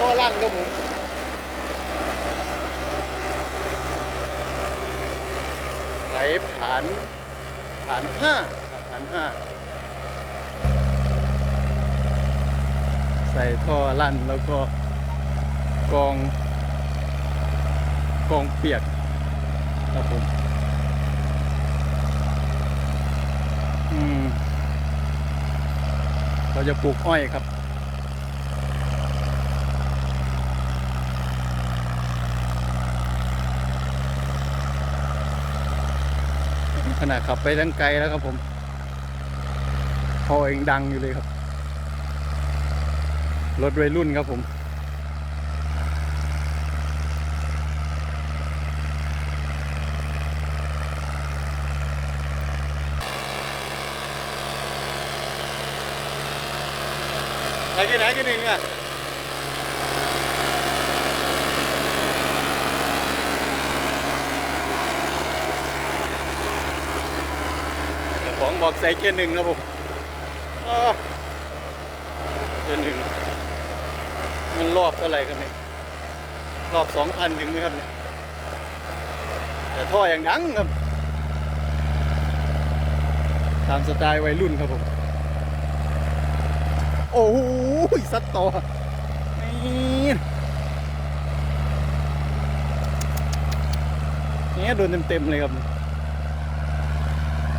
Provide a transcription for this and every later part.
ท่อล่างครับผมไหลผ่านผ่านห้าครับผ่านห้าใส่ท่อลั่นแล้วก็กองกองเปียกครับผมอืมเราจะปลูกอ้อยครับ ขนาดขับไปทั้งไกลแล้วครับผมพอเองดังอยู่เลยครับ รถวัยรุ่นครับผม ไหนที่ไหนที่หนึ่งอะเจ้าข องบอกใส่เกียร์หนึ่งครับผมอ้อเกียร์หนึ่งมันรอบเท่าไหร่ครับเนี่ยรอบสองพันถึงไหมครับเนี่ยแต่ท่ออย่างดังครับ ตามสไตล์วัยรุ่นครับผม โอ้โหสัตว์ต่อนี่เนี่ยโดนเต็มๆเลยครับ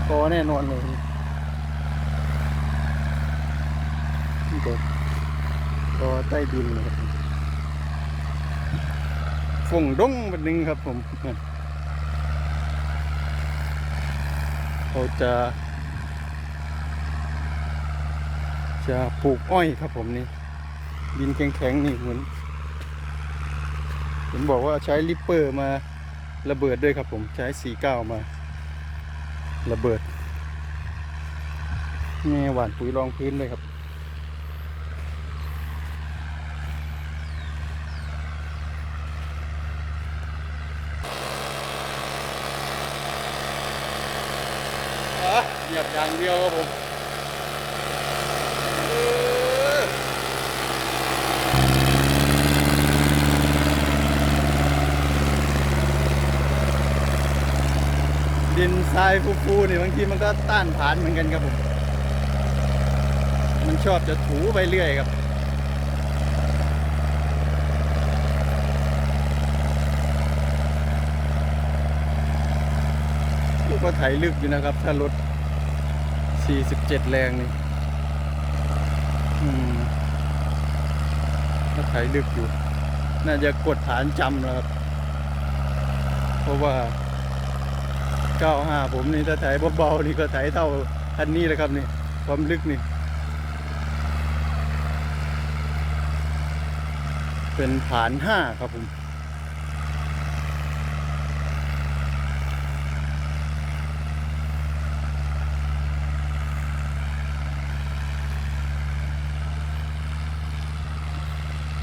กอแน่นอนเลยนี่กอกอใต้ดินนะครับฝงดงบันนึงครับผมเขาจะจะปลูกอ้อยครับผมนี่ ดินแข็งๆนี่เหมือนผมบอกว่าใช้ลิปเปอร์มาระเบิดด้วยครับผมใช้สีเก้ามา ระเบิดนี่หวานปุ๋ยรองพื้นด้วยครับ เหยียบอย่างเดียวครับผม ดินทรายฟูๆนี่บางทีมันก็ต้านทานเหมือนกันครับผม มันชอบจะถูไปเรื่อยครับลูกก็ไถลึกอยู่นะครับ ถ้ารถ 47 แรงนี่อืมก็ไถลึกอยู่ น่าจะกดฐานจำแล้วครับ เพราะว่า 95ผมนี่ถ้าไถเบาๆนี่ก็ไถเท่าคันนี้เลยครับนี่ความลึกนี่ เป็นฐาน5ครับผม